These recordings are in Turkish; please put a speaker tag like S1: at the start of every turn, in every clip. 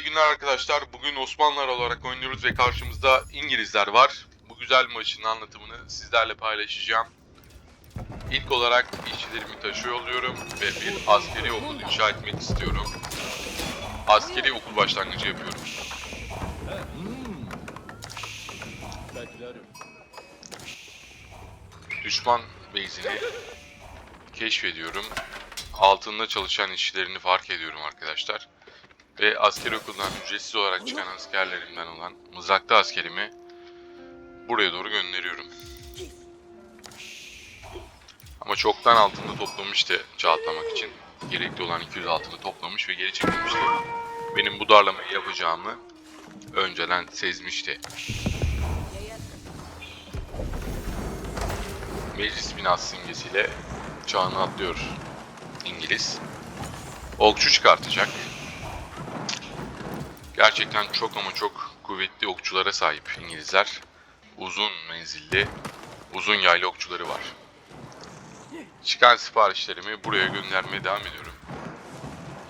S1: iyi günler arkadaşlar. Bugün Osmanlılar olarak oynuyoruz ve karşımızda İngilizler var. Bu güzel maçın anlatımını sizlerle paylaşacağım. İlk olarak işçilerimi taşıyor oluyorum ve bir askeri okul inşa etmek istiyorum. Askeri okul başlangıcı yapıyorum. Düşman base'ini keşfediyorum. Altında çalışan işçilerini fark ediyorum arkadaşlar. Ve askeri okuldan ücretsiz olarak çıkan askerlerimden olan mızraklı askerimi buraya doğru gönderiyorum. Ama çoktan altında toplamıştı çağatlamak için. Gerekli olan 200 altını toplamış ve geri çekilmişti. Benim bu darlamayı yapacağımı önceden sezmişti. Meclis binası simgesiyle çağını atlıyor İngiliz. Okçu çıkartacak. Gerçekten çok ama çok kuvvetli okçulara sahip İngilizler. Uzun menzilli, uzun yaylı okçuları var. Çıkan siparişlerimi buraya göndermeye devam ediyorum.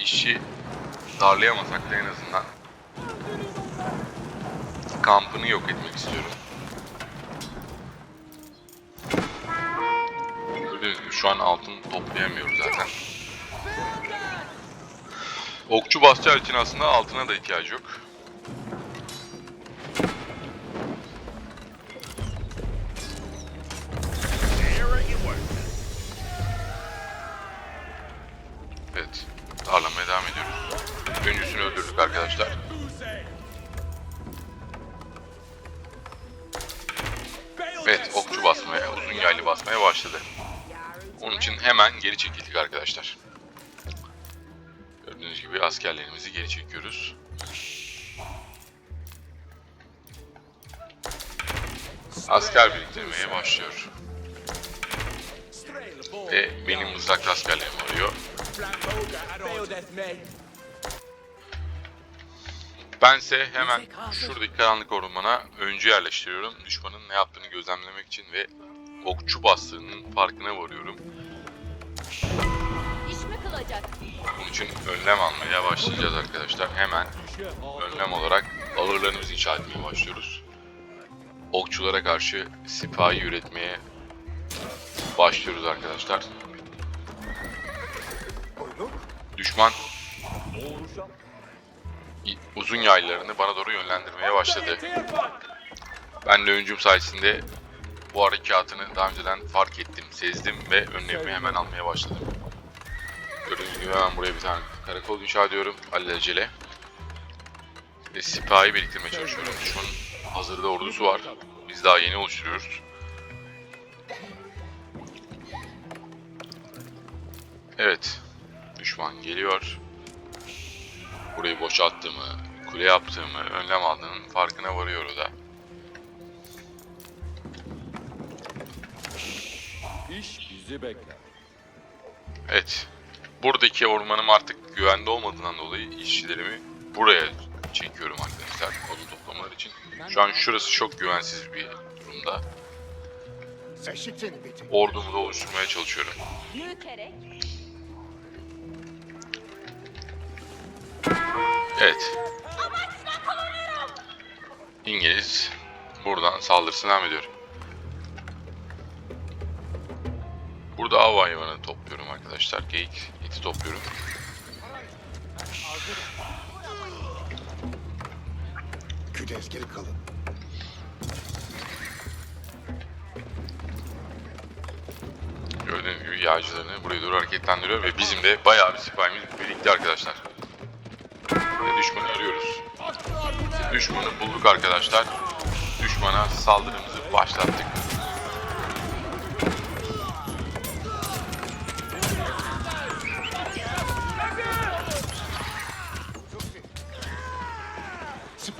S1: İşçi darlayamasak da en azından kampını yok etmek istiyorum. Gördüğünüz gibi şu an altın toplayamıyoruz zaten. Okçu basacağı için aslında altına da ihtiyacı yok. Evet. Darlamaya devam ediyoruz. Öncüsünü öldürdük arkadaşlar. Evet, okçu basmaya, uzun yaylı basmaya başladı. Onun için hemen geri çekildik arkadaşlar. Geri çekiyoruz. Asker biriktirmeye başlıyor. Ve benim mızrak askerlerim arıyor. Bense hemen şuradaki karanlık ormana öncü yerleştiriyorum. Düşmanın ne yaptığını gözlemlemek için ve okçu bastığının farkına varıyorum. Bunun için önlem almaya başlayacağız arkadaşlar. Hemen önlem olarak ağırlarımızı inşa etmeye başlıyoruz. Okçulara karşı sipahi üretmeye başlıyoruz arkadaşlar. Düşman uzun yaylarını bana doğru yönlendirmeye başladı. Ben de öncüm sayesinde bu harekatını daha önceden fark ettim, sezdim ve önlemimi hemen almaya başladım. Gördüğünüz gibi hemen buraya bir tane karakol inşa ediyorum alelacele. Ve sipahi biriktirmeye çalışıyorum. Düşmanın hazırda ordusu var. Biz daha yeni oluşturuyoruz. Evet. Düşman geliyor. Burayı boşalttığımı, kule yaptığımı, önlem aldığımın farkına varıyor o da.
S2: İş bizi bekler.
S1: Evet. Buradaki ormanım artık güvende olmadığından dolayı işçilerimi buraya çekiyorum arkadaşlar odun toplamaları için. Şu an şurası çok güvensiz bir durumda. Ordumu da oluşturmaya çalışıyorum. Evet. İngiliz buradan saldırısına devam ediyor. Burada av hayvanı topluyorum arkadaşlar. Geyik eti topluyorum.
S3: Küdes geri kalın.
S1: Gördüğünüz gibi yağcılarını buraya doğru hareketlendiriyor ve bizim de bayağı bir sipahimiz birikti arkadaşlar. Ve düşmanı arıyoruz. Düşmanı bulduk arkadaşlar. Düşmana saldırımızı başlattık.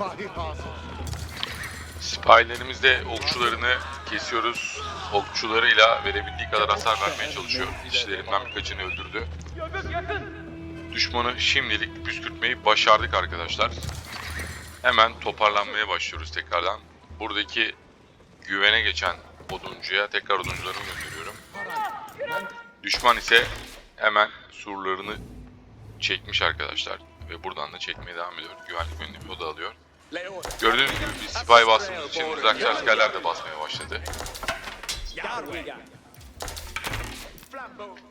S3: Sipahi.
S1: Sipahilerimizde okçularını kesiyoruz. Okçularıyla verebildiği kadar hasar vermeye çalışıyor. İşçilerimden birkaçını öldürdü. Düşmanı şimdilik püskürtmeyi başardık arkadaşlar. Hemen toparlanmaya başlıyoruz tekrardan. Buradaki güvene geçen oduncuya tekrar oduncularımı gönderiyorum. Düşman ise hemen surlarını çekmiş arkadaşlar. ve buradan da çekmeye devam ediyor. Güvenlik önlemi o da alıyor. Gördüğünüz gibi bir sipahi bastığımız için mızrakçı askerler de basmaya başladı.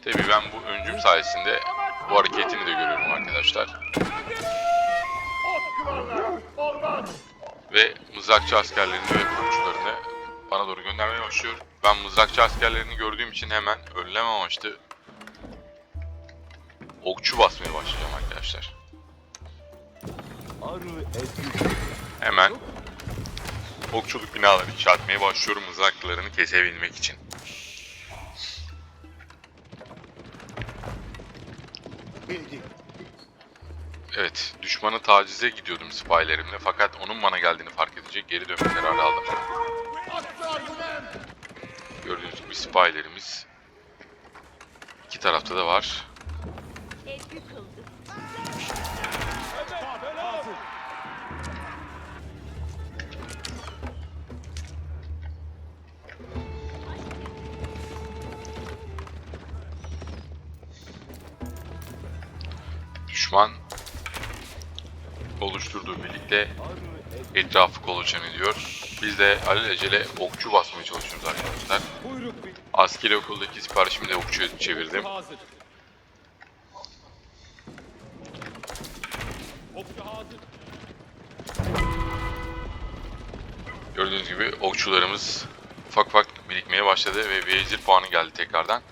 S1: Tabii ben bu öncüm sayesinde bu hareketini de görüyorum arkadaşlar. Ve mızrakçı askerlerini ve okçularını bana doğru göndermeye başlıyor. Ben mızrakçı askerlerini gördüğüm için hemen önlem amaçlı okçu basmaya başlayacağım arkadaşlar.
S2: Arı.
S1: Hemen okçuluk binaları etmeye başlıyorum mızraklarını kesebilmek için. Evet, düşmanı tacize gidiyordum spylerimle fakat onun bana geldiğini fark edince geri dönme kararı aldım. Gördüğünüz gibi spylerimiz iki tarafta da var. Düşman oluşturduğu birlikte etrafı kolaçan ediyor. Biz de alelacele okçu basmaya çalışıyoruz arkadaşlar. Askeri okuldaki siparişimi de okçuya çevirdim. Gördüğünüz gibi okçularımız ufak ufak birikmeye başladı ve vezir puanı geldi tekrardan.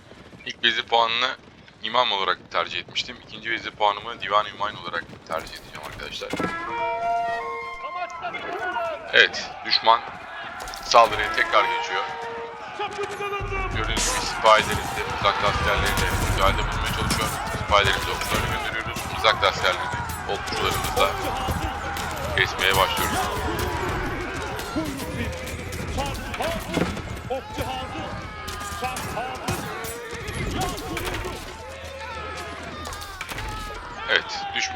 S1: İlk vezir puanını imam olarak tercih etmiştim. İkinci vezir puanımı divan ümmayn olarak tercih edeceğim arkadaşlar. Evet, düşman saldırıya tekrar geçiyor. Gördüğünüz gibi sipahilerimiz de mızrak askerleriyle müdahalede bulunmaya çalışıyor. Sipahilerimizi okçularına gönderiyoruz. Mızrak askerlerini okçularımızla kesmeye başlıyoruz.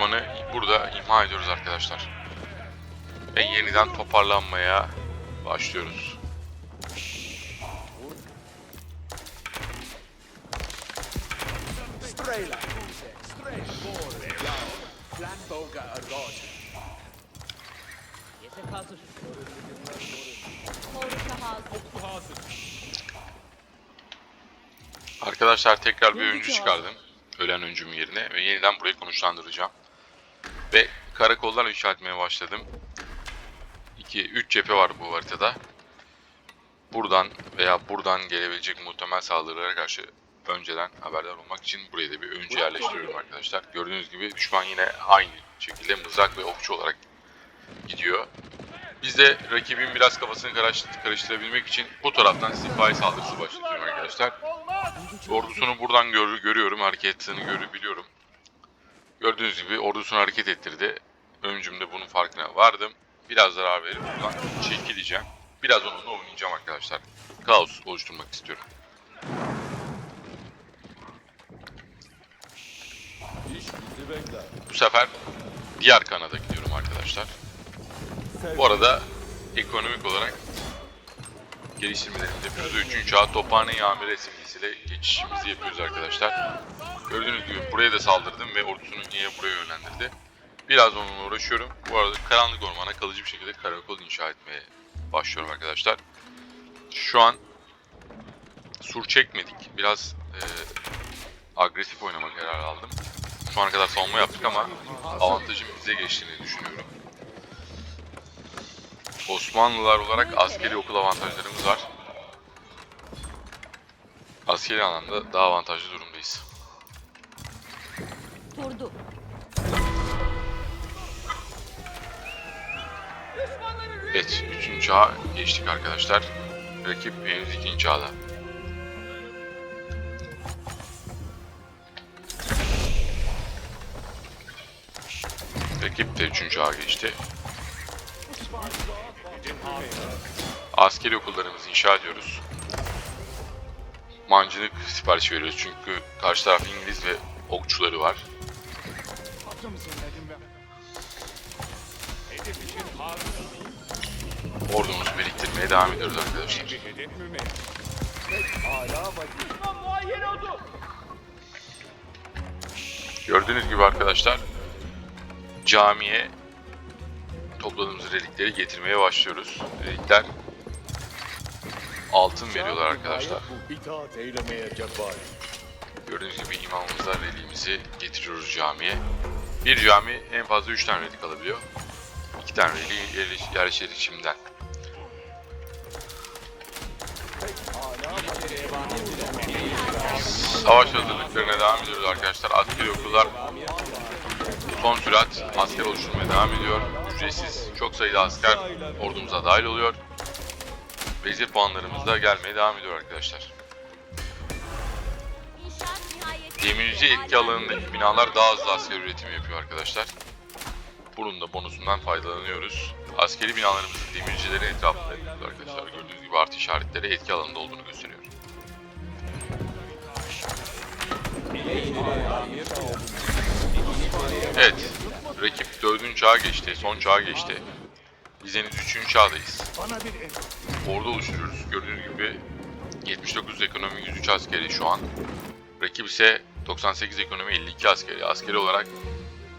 S1: Düşmanı burada imha ediyoruz arkadaşlar. Ve yeniden toparlanmaya başlıyoruz. Arkadaşlar tekrar bir öncü çıkardım. Ölen öncümün yerine ve yeniden burayı konuşlandıracağım. Ve karakollar inşa etmeye başladım. 2 3 cephe var bu haritada. Buradan veya buradan gelebilecek muhtemel saldırılara karşı önceden haberdar olmak için buraya da bir öncü yerleştiriyorum arkadaşlar. Gördüğünüz gibi düşman yine aynı şekilde mızrak ve okçu olarak gidiyor. Biz de rakibin biraz kafasını karış- karıştırabilmek için bu taraftan sipahi saldırısı başlatıyorum arkadaşlar. Ordusunu buradan gör, görüyorum, hareketini görebiliyorum. Gördüğünüz gibi ordusunu hareket ettirdi. Öncümde bunun farkına vardım. Biraz zarar verip buradan çekileceğim. Biraz onunla oynayacağım arkadaşlar. Kaos oluşturmak istiyorum. Bu sefer diğer kanada gidiyorum arkadaşlar. Bu arada ekonomik olarak geliştirmelerimizi yapıyoruz. 3. çağ Tophane Yamire simgesiyle geçişimizi yapıyoruz arkadaşlar. Gördüğünüz gibi buraya da saldırdım ve ordusunu niye buraya yönlendirdi. Biraz onunla uğraşıyorum. Bu arada karanlık ormana kalıcı bir şekilde karakol inşa etmeye başlıyorum arkadaşlar. Şu an sur çekmedik. Biraz e, agresif oynama kararı aldım. Şu ana kadar savunma yaptık ama avantajın bize geçtiğini düşünüyorum. Osmanlılar olarak askeri okul avantajlarımız var. Askeri anlamda daha avantajlı durumdayız.
S4: Durdu.
S1: Evet, 3. çağa geçtik arkadaşlar. Rakip henüz 2. çağda. Rakip de 3. çağa geçti. Askeri okullarımızı inşa ediyoruz. Mancınık siparişi veriyoruz çünkü karşı taraf İngiliz ve okçuları var. Ordumuzu biriktirmeye devam ediyoruz arkadaşlar. Gördüğünüz gibi arkadaşlar camiye topladığımız relikleri getirmeye başlıyoruz. Relikler altın veriyorlar arkadaşlar. Gördüğünüz gibi imamımıza reliğimizi getiriyoruz camiye. Bir cami en fazla 3 tane relik alabiliyor. 2 tane reliği yerleş- yerleştirişimden. Savaş hazırlıklarına devam ediyoruz arkadaşlar. Askeri okullar son sürat asker oluşturmaya devam ediyor. Ücretsiz çok sayıda asker ordumuza dahil oluyor. Vezir puanlarımız da gelmeye devam ediyor arkadaşlar. Demirci etki alanındaki binalar daha hızlı asker üretimi yapıyor arkadaşlar. Bunun da bonusundan faydalanıyoruz. Askeri binalarımızın demircilerin etrafında yapıyoruz arkadaşlar. Gördüğünüz gibi artı işaretleri etki alanında olduğunu gösteriyor. Evet, rakip 4. çağa geçti, son çağa geçti. Biz henüz 3. çağdayız. Ordu oluşturuyoruz. Gördüğünüz gibi 79 ekonomi 103 askeri şu an. Rakip ise 98 ekonomi 52 askeri. Askeri olarak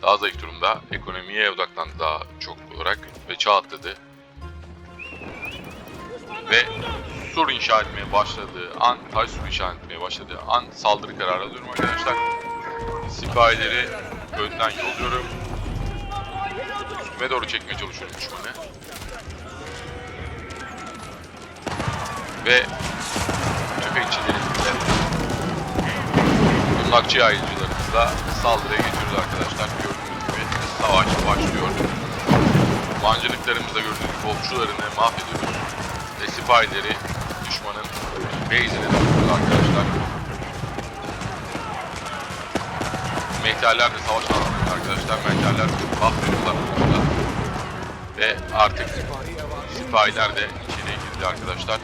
S1: daha zayıf durumda. Ekonomiye odaklandı daha çok olarak ve çağ atladı. Ve sur inşa etmeye başladığı an, taş sur inşa etmeye başladığı an saldırı kararı alıyorum arkadaşlar. Sipahileri önden yolluyorum. Üstüme doğru çekmeye çalışıyorum düşmanı. ve tüfekçilerimizle Kundakçı yayıncılarımızla saldırıya geçiyoruz arkadaşlar. Gördüğünüz gibi savaş başlıyor. Mancınıklarımızla gördüğünüz gibi okçularını mahvediyoruz. Ve sipahileri düşmanın base'ine dönüyoruz arkadaşlar. Mehterler de savaş alanında arkadaşlar. Mehterler mahvediyorlar Ve artık sipahiler de içeriye girdi arkadaşlar.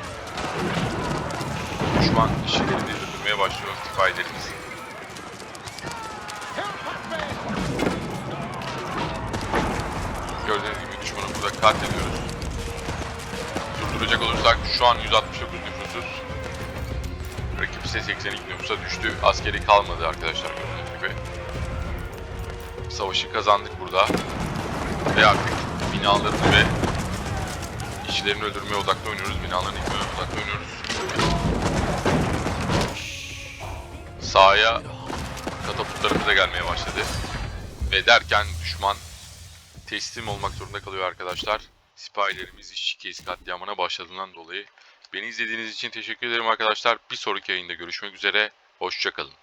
S1: Düşman işçilerini öldürmeye başlıyor sipahilerimiz. Gördüğünüz gibi düşmanı burada katlediyoruz. Durduracak olursak şu an 169 nüfusuz. Rakip ise 82 nüfusa düştü. Askeri kalmadı arkadaşlar gördüğünüz gibi. Savaşı kazandık burada. Ve artık binalarını ve işçilerini öldürmeye odaklı oynuyoruz. Binaların yıkmaya odaklı oynuyoruz. Sahaya katapultlarımız da gelmeye başladı. Ve derken düşman teslim olmak zorunda kalıyor arkadaşlar. Sipahilerimiz işçi kes katliamına başladığından dolayı. Beni izlediğiniz için teşekkür ederim arkadaşlar. Bir sonraki yayında görüşmek üzere. Hoşçakalın.